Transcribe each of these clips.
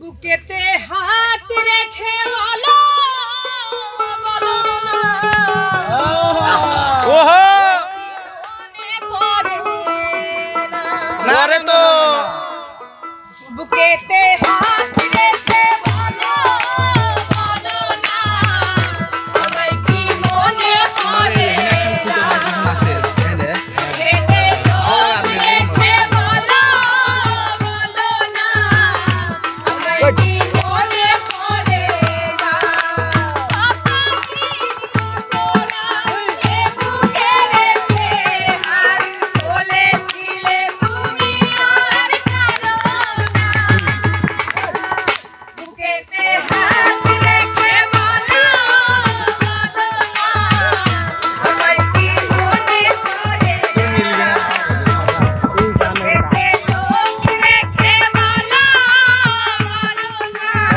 বুকেতে হাত রেখে বলো বলো না। ওহো। রে তো। বুকেতে হাত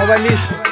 সবাই মিশ